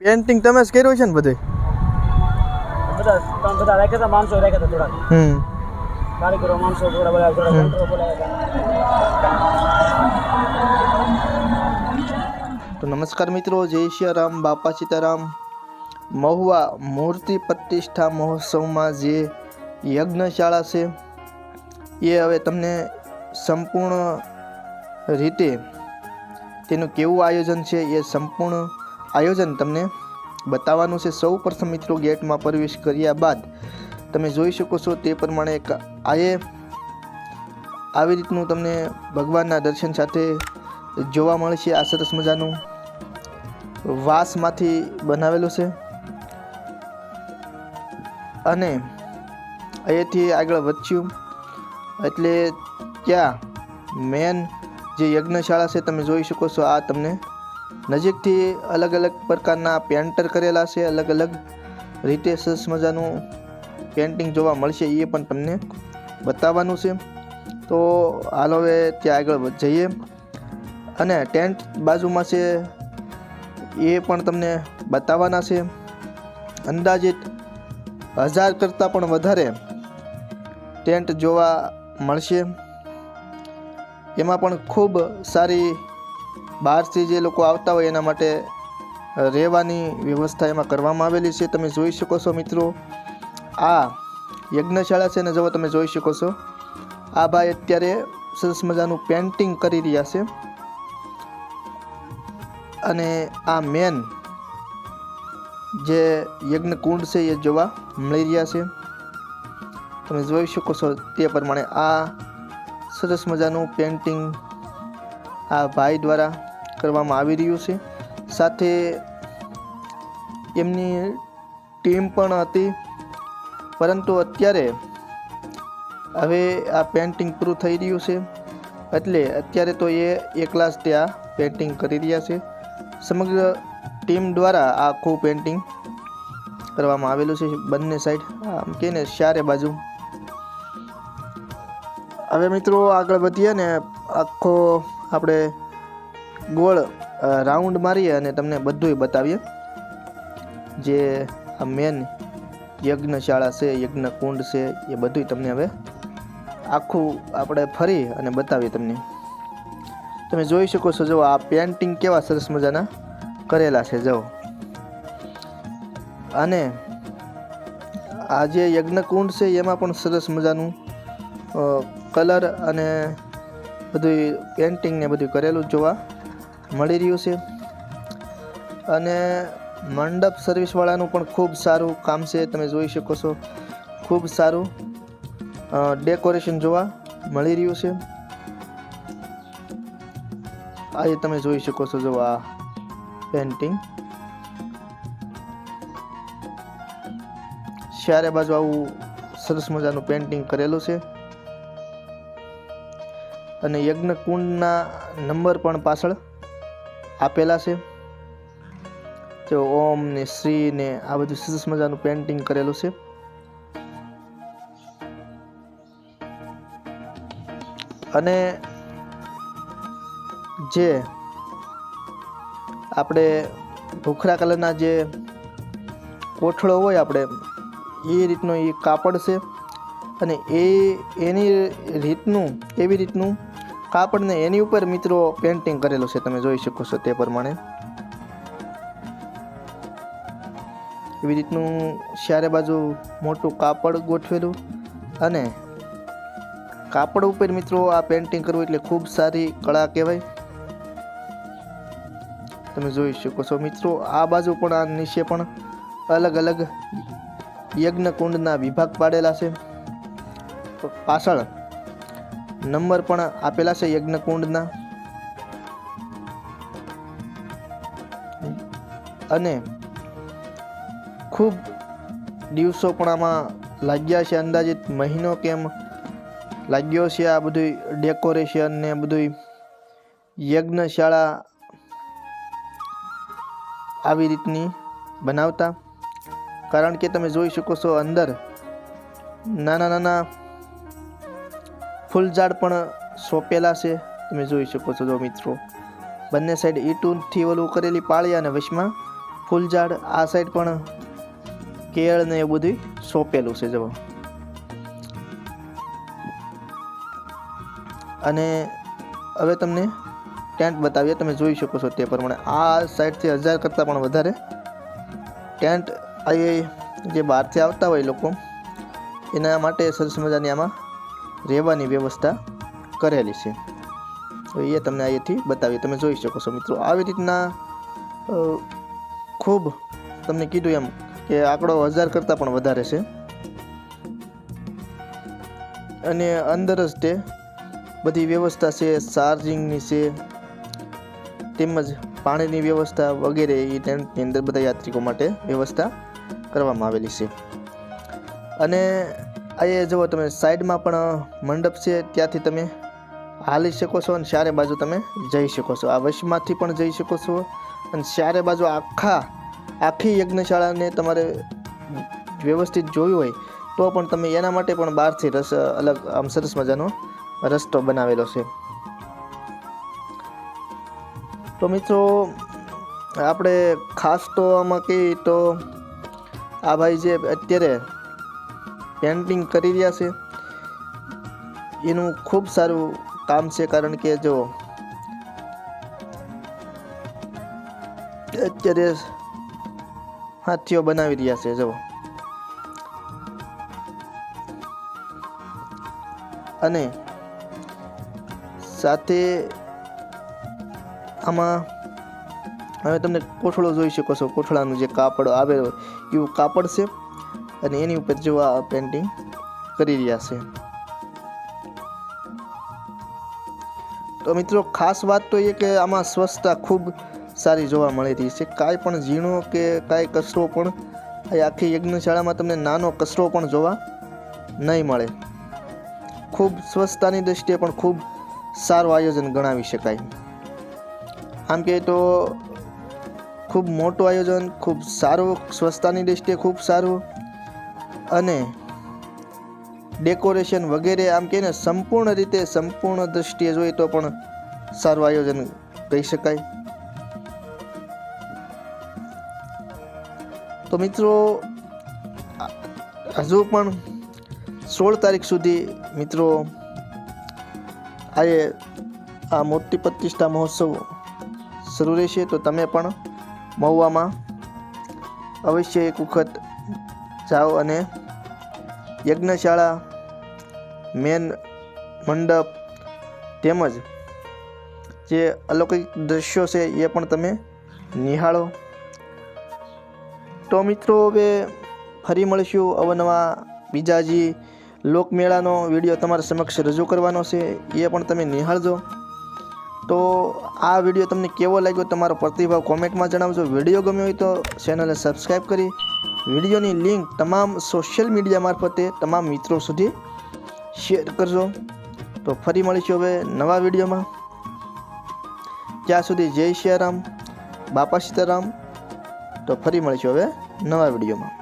Painting તમે જ કર્યું છે ને બધે? બધા બધા રાખ્યા હતા માણસો રાખ્યા હતા થોડા હમ. કારીગરો માણસો થોડા બધા થોડા બોલાવ્યા તો નમસ્કાર મિત્રો જય શ્રી બાપા સીતારામ. મહુવા મૂર્તિ પ્રતિષ્ઠા મહોત્સવમાં જે યજ્ઞશાળા છે એ હવે તમને સંપૂર્ણ રીતે તેનું કેવું આયોજન છે એ સંપૂર્ણ આયોજન તમને બતાવવાનું છે. સૌ પ્રથમ મિત્રો, ગેટમાં પ્રવેશ કર્યા બાદ તમે જોઈ શકો છો તે પ્રમાણે આયે આવી રીતનું તમને ભગવાનના દર્શન સાથે જોવા મળશે. આ સરસ મજાનું વાસમાંથી બનાવેલું છે. અને અહીંયાથી આગળ વધ્યું એટલે ત્યાં મેન જે યજ્ઞશાળા છે, તમે જોઈ શકો છો, આ તમને નજીકથી અલગ અલગ પ્રકારના પેન્ટર કરેલા છે, અલગ અલગ રીતે સરસ મજાનું પેન્ટિંગ જોવા મળશે એ પણ તમને બતાવવાનું છે. તો હાલ હવે ત્યાં આગળ જઈએ. અને ટેન્ટ બાજુમાં છે એ પણ તમને બતાવવાના છે. અંદાજિત હજાર કરતાં પણ વધારે ટેન્ટ જોવા મળશે. એમાં પણ ખૂબ સારી બહારથી જે લોકો આવતા હોય એના માટે રહેવાની વ્યવસ્થા એમાં કરવામાં આવેલી છે. તમે જોઈ શકો છો મિત્રો, આ યજ્ઞશાળા છે ને જો તમે જોઈ શકો છો. આ ભાઈ અત્યારે સરસ મજાનું પેન્ટિંગ કરી રહ્યા છે. અને આ મેન જે યજ્ઞ કુંડ છે એ જોવા મળી રહ્યા છે. તમે જોઈ શકો છો તે પ્રમાણે આ સરસ મજાનું પેન્ટિંગ આ ભાઈ દ્વારા કરવામાં આવી રહ્યું છે. સાથે એમની ટીમ પણ હતી. પરંતુ અત્યારે હવે આ પેન્ટિંગ પૂરું થઈ રહ્યું છે. એટલે અત્યારે તો એ એકલા જ ત્યાં પેન્ટિંગ કરી રહ્યા છે. સમગ્ર ટીમ દ્વારા આખું પેન્ટિંગ કરવામાં આવેલું છે. બંને સાઈડ આમ કે ને ચારે બાજુ. હવે મિત્રો આગળ વધીએ ને આખો આપણે ગોળ રાઉન્ડ મારીએ અને તમને બધુંય બતાવીએ. જે આ મેન યજ્ઞશાળા છે યજ્ઞ કુંડ છે, એ બધુંય તમને હવે આખું આપણે ફરી અને બતાવીએ તમને. તમે જોઈ શકો છો, જો આ પેન્ટિંગ કેવા સરસ મજાના કરેલા છે, જો. અને આ જે યજ્ઞકુંડ છે, એમાં પણ સરસ મજાનું કલર અને બધું પેન્ટિંગ ને બધું કરેલું જોવા મળી રહ્યું છે. અને મંડપ સર્વિસવાળાનું પણ ખૂબ સારું કામ છે, તમે જોઈ શકો છો. ખૂબ સારું ડેકોરેશન જોવા મળી રહ્યું છે. આ તમે જોઈ શકો છો જો આ પેન્ટિંગ ચારે બાજુ આવું સરસ મજાનું પેન્ટિંગ કરેલું છે. અને યજ્ઞ કુંડના નંબર પણ પાછળ આપેલા છે. જો ઓમ ને શ્રી ને આ બધું સરસ મજાનું પેન્ટિંગ કરેલું છે. અને જે આપણે ભૂખરા કલરના જે કોઠળો હોય આપણે, એ રીતનો એ કાપડ છે. અને એ, એની રીતનું, એવી રીતનું કાપડને એની ઉપર મિત્રો પેન્ટિંગ કરેલું છે, તમે જોઈ શકો છો તે પ્રમાણે. એવી રીતનું ચારે બાજુ મોટું કાપડ ગોઠવેલું અને કાપડ ઉપર મિત્રો આ પેન્ટિંગ કરવું એટલે ખૂબ સારી કળા કહેવાય. તમે જોઈ શકો છો મિત્રો, આ બાજુ પણ આ નીચે પણ અલગ અલગ યજ્ઞ કુંડના વિભાગ પાડેલા છે. પાછળ નંબર પણ આપેલા છે યજ્ઞકુંડના. અને ખૂબ દિવસો પણ આમાં લાગ્યા છે અંદાજિત મહિનો કેમ લાગ્યો છે આ બધું ડેકોરેશન ને બધું યજ્ઞશાળા આવી રીતની બનાવતા. કારણ કે તમે જોઈ શકો છો અંદર નાના નાના ફૂલઝાડ પણ સોંપેલા છે. તમે જોઈ શકો છો જો મિત્રો. બંને સાઈડ ઈંટોથી ઓલું કરેલી પાળી અને વચમાં ફૂલઝાડ, આ સાઈડ પણ કેળ ને એવું બધું સોંપેલું છે જવો અને હવે તમને ટેન્ટ બતાવીએ. તમે જોઈ શકો છો તે પ્રમાણે. આ સાઈડથી હજાર કરતાં પણ વધારે ટેન્ટ અહીં જે બહારથી આવતા હોય લોકો, એના માટે સરસ મજાની આમાં રહેવાની વ્યવસ્થા કરેલી છે. તો એ તમને અહીંયાથી બતાવીએ. તમે જોઈ શકો છો મિત્રો, આવી રીતના ખૂબ તમને કીધું એમ કે આંકડો હજાર કરતાં પણ વધારે છે. અને અંદર જ તે બધી વ્યવસ્થા છે, ચાર્જિંગની છે, તેમજ પાણીની વ્યવસ્થા વગેરે એ ટેન્ટની અંદર બધા યાત્રિકો માટે વ્યવસ્થા કરવામાં આવેલી છે. અને અહીંયા જુઓ તમે સાઈડમાં પણ મંડપ છે, ત્યાંથી તમે હાલી શકો છો અને ચારે બાજુ તમે જઈ શકો છો. આ વશમાંથી પણ જઈ શકો છો અને ચારે બાજુ આખા, આખી યજ્ઞશાળાને તમારે વ્યવસ્થિત જોવી હોય તો પણ તમે એના માટે પણ બહારથી રસ, અલગ આમ સરસ મજાનો રસ્તો બનાવેલો છે. તો મિત્રો, આપણે ખાસ તો આમાં કહીએ તો આ ભાઈ જે અત્યારે પેન્ટિંગ કરી રહ્યા છે. એનું ખૂબ સારું કામ છે કારણ કે જો, અત્યારે હાથીઓ બનાવી રહ્યા છે, જો. અને સાથે આમાં હવે તમને કોઠળો જોઈ શકો છો. કોઠળાનું જે કાપડ આવેલો એવું કાપડ છે. અને એની ઉપર જો આ પેન્ટિંગ કરી રહ્યા છે. તો મિત્રો, ખાસ વાત તો એ કે આમાં સ્વચ્છતા ખૂબ સારી જોવા મળી રહી છે. કાંઈ પણ ઝીણો કે કાંઈ કચરો પણ એ આખી યજ્ઞશાળામાં તમને નાનો કચરો પણ જોવા નહીં મળે. ખૂબ સ્વચ્છતાની દૃષ્ટિએ પણ ખૂબ સારું આયોજન ગણાવી શકાય. આમ કહે તો ખૂબ મોટું આયોજન, ખૂબ સારું સ્વચ્છતાની દૃષ્ટિએ ખૂબ સારું અને ડેકોરેશન વગેરે આમ કહીને સંપૂર્ણ રીતે સંપૂર્ણ દૃષ્ટિએ જોઈએ તો પણ સારું આયોજન કહી શકાય. તો મિત્રો હજુ પણ સોળ તારીખ સુધી મિત્રો આજે આ મૂર્તિ પ્રતિષ્ઠા મહોત્સવ શરૂ રહેશે. તો તમે પણ મહુવામાં અવશ્ય એક વખત જાઓ અને યજ્ઞશાળા, મેન મંડપ તેમજ જે અલૌકિક દૃશ્યો છે એ પણ તમે નિહાળો. તો મિત્રો, હવે ફરી મળીશું અવનવા બીજા જે લોકમેળાનો વીડિયો તમારા સમક્ષ રજૂ કરવાનો છે, એ પણ તમે નિહાળજો. તો આ વીડિયો તમને કેવો લાગ્યો તમારો પ્રતિભાવ કોમેન્ટમાં જણાવજો. વીડિયો ગમ્યો હોય તો ચેનલને સબસ્ક્રાઈબ કરી વિડીયોની લિંક તમામ સોશિયલ મીડિયા મારફતે તમામ મિત્રો સુધી શેર કરજો. તો ફરી મળીશું હવે નવા વિડીયોમાં. ત્યાં સુધી જય સિયારામ બાપા સીતારામ. તો ફરી મળીશું હવે નવા વિડીયોમાં.